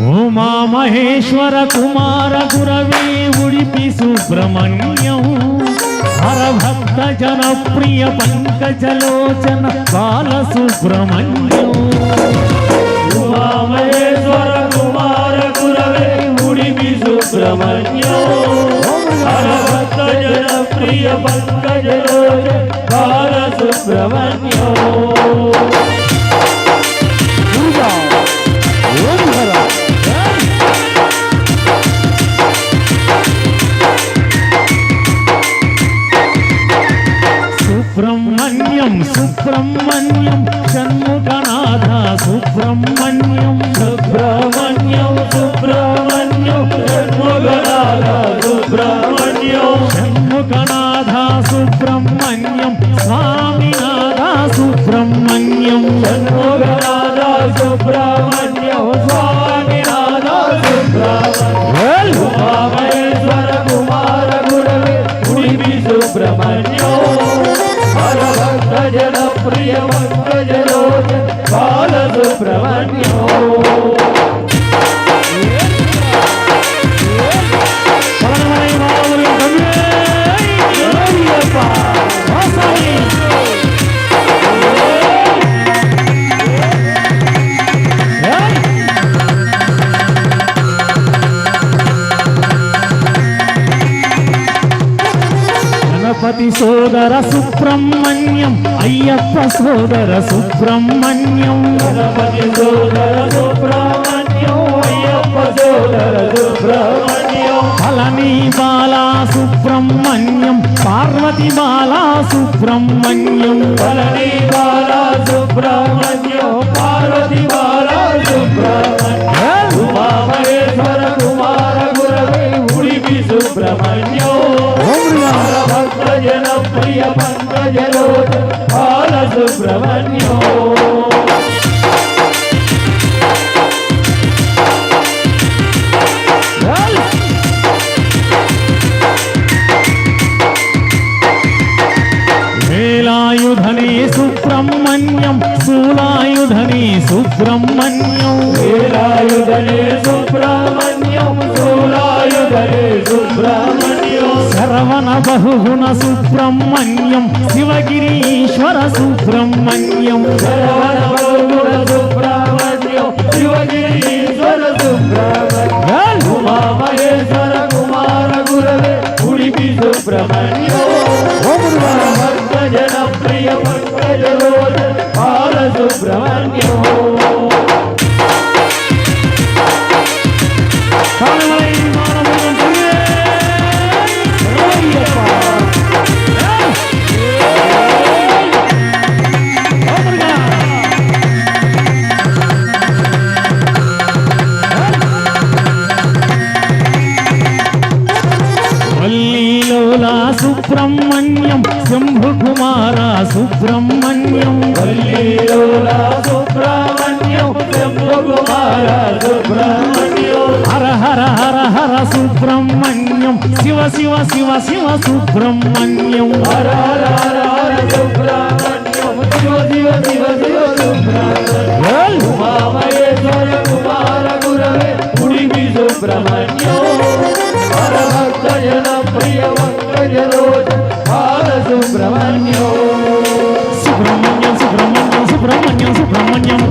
ఉమా మహేశ్వర కుమార గురవే ఉడిపి సుబ్రహ్మణ్యం. హరభక్త జనప్రియ పంకజలోచన బాల సుబ్రహ్మణ్యం. ఉమామహేశ్వర కుమార గురవే ఉడిపి సుబ్రహ్మణ్యం. హరభక్త జనప్రియ పంకజలోచన పంకజ బాల సుబ్రహ్మణ్యం. సుబ్రహ్మణ్యం షణ్ముఖనాథ సుబ్రహ్మణ్యం సుబ్రహ్మణ్యం సుబ్రహ్మణ్యం షణ్ముఖనాథ సుబ్రహ్మణ్యం. షణ్ముఖనాథ సుబ్రహ్మణ్యం స్వామినాథ సుబ్రహ్మణ్యం. షణ్ముఖనాథ సుబ్రహ్మణ్యం సోదర సుబ్రహ్మణ్యం అయ్యప్ప సోదర సుబ్రహ్మణ్యం. గణపతి సోదర సుబ్రహ్మణ్యం అయ్యప్ప సోదర సుబ్రహ్మణ్యం. పళని బాలా సుబ్రహ్మణ్యం పార్వతి బాలా సుబ్రహ్మణ్యం. పళని బాల సుబ్రహ్మణ్యం పార్వతి బాల సుబ్రహ్మణ్యం. ఉమామహేశ్వర కుమార గురవే ఉడిపి సుబ్రహ్మణ్యం. జన ప్రియ పంకజలోచ బాల సుబ్రహ్మణ్యం వేలాయుధనే సుబ్రహ్మణ్యం శూలాయుధనే సుబ్రహ్మణ్యం. వేలాయుధనే సుబ్రహ్మణ్యం శూలాయుధనే సుబ్రహ్మణ్యం. శరవణ బహుగుణ సుబ్రహ్మణ్యం శివగిరీశ్వర సుబ్రహ్మణ్యం. శివగిరీశ్వర సుబ్రహ్మణ్యం. ఉమామహేశ్వర కుమార గురవే ఉడిపి సుబ్రహ్మణ్యం. సుబ్రహ్మణ్యం శంభుకుమార సుబ్రహ్మణ్యం. వల్లీలోల సుబ్రహ్మణ్యం శంభుకుమార సుబ్రహ్మణ్యం. హర హర హర హర సుబ్రహ్మణ్యం శివ శివ శివ శివ సుబ్రహ్మణ్యం. హర హర హర హర సుబ్రహ్మణ్యం శివ శివ శివ శివ సుబ్రహ్మణ్యం. కుమార గురవే సుబ్రహ్మణ్యం. హర ప్రియ పంకజలోచ బ్రహ్మణ్యం